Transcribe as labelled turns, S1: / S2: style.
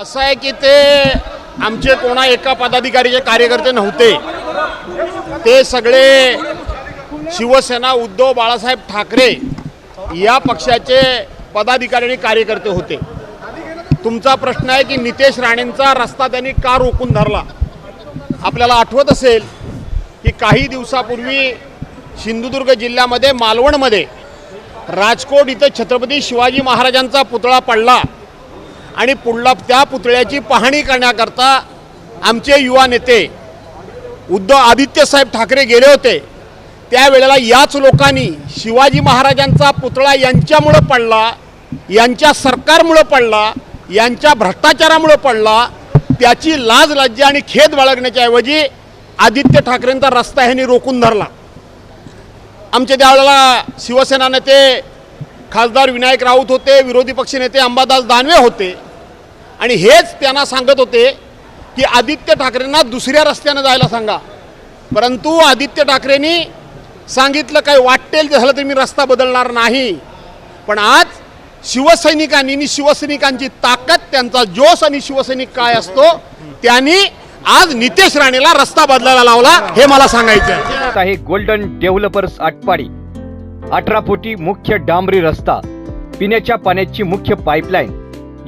S1: असं आहे की ते आमचे कोणा एका पदाधिकारीचे कार्यकर्ते नव्हते. ते सगळे शिवसेना उद्धव बाळासाहेब ठाकरे या पक्षाचे पदाधिकारी आणि कार्यकर्ते होते. तुमचा प्रश्न आहे की नितेश राणेंचा रस्ता त्यांनी का रोखून धरला? आपल्याला आठवत असेल की काही दिवसापूर्वी सिंधुदुर्ग जिल्ह्यामध्ये मालवणमध्ये राजकोट इथं छत्रपती शिवाजी महाराजांचा पुतळा पडला. आणि पुढला त्या पुतळ्याची पाहणी करण्याकरता आमचे युवा नेते उद्धव आदित्यसाहेब ठाकरे गेले होते. त्यावेळेला याच लोकांनी शिवाजी महाराजांचा पुतळा यांच्यामुळं पडला यांच्या सरकारमुळं पडला यांच्या भ्रष्टाचारामुळं पडला त्याची लाज लज्जा आणि खेद बाळगण्याच्या ऐवजी आदित्य ठाकरेंचा रस्ता ह्यांनी रोखून धरला. आमचे त्यावेळेला शिवसेना नेते खासदार विनायक राऊत होते विरोधी पक्षनेते अंबादास दानवे होते. आणि हेच त्यांना सांगत होते की आदित्य ठाकरेंना दुसऱ्या रस्त्यानं जायला सांगा. परंतु आदित्य ठाकरेंनी सांगितलं काही वाटेल झालं तरी मी रस्ता बदलणार नाही. पण आज शिवसैनिकांनी आणि शिवसैनिकांची ताकद त्यांचा जोश आणि शिवसैनिक काय असतो त्यांनी आज नितेश राणेला रस्ता बदलायला लावला हे मला सांगायचं आहे
S2: आहे गोल्डन डेव्हलपर्स आटपाडी. अठरा फुटी मुख्य डांबरी रस्ता. पिण्याच्या पाण्याची मुख्य पाईपलाईन